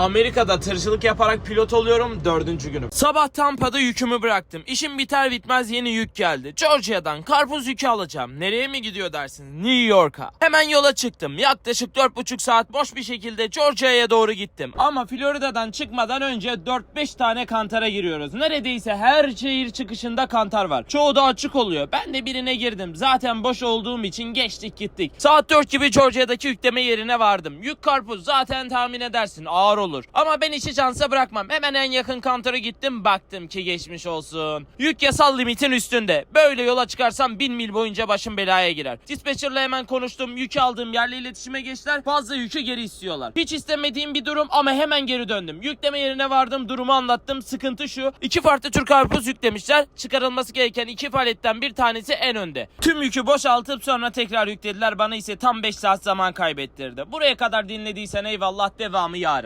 Amerika'da tırcılık yaparak pilot oluyorum dördüncü günüm. Sabah Tampa'da yükümü bıraktım. İşim biter bitmez yeni yük geldi. Georgia'dan karpuz yükü alacağım. Nereye mi gidiyor dersiniz? New York'a. Hemen yola çıktım. Yaklaşık 4,5 saat boş bir şekilde Georgia'ya doğru gittim. Ama Florida'dan çıkmadan önce 4-5 tane kantara giriyoruz. Neredeyse her şehir çıkışında kantar var. Çoğu da açık oluyor. Ben de birine girdim. Zaten boş olduğum için geçtik gittik. Saat 4 gibi Georgia'daki yükleme yerine vardım. Yük karpuz zaten tahmin edersin ağır olur. Ama ben işi şansa bırakmam. Hemen en yakın kantara gittim baktım ki geçmiş olsun. Yük yasal limitin üstünde. Böyle yola çıkarsam 1000 mil boyunca başım belaya girer. Dispatcher'la hemen konuştum. Yükü aldığım yerle iletişime geçtiler. Fazla yükü geri istiyorlar. Hiç istemediğim bir durum ama hemen geri döndüm. Yükleme yerine vardım. Durumu anlattım. Sıkıntı şu. iki farklı tür karpuz yüklemişler. Çıkarılması gereken iki paletten bir tanesi en önde. Tüm yükü boşaltıp sonra tekrar yüklediler. Bana ise tam 5 saat zaman kaybettirdi. Buraya kadar dinlediysen eyvallah devamı yarın.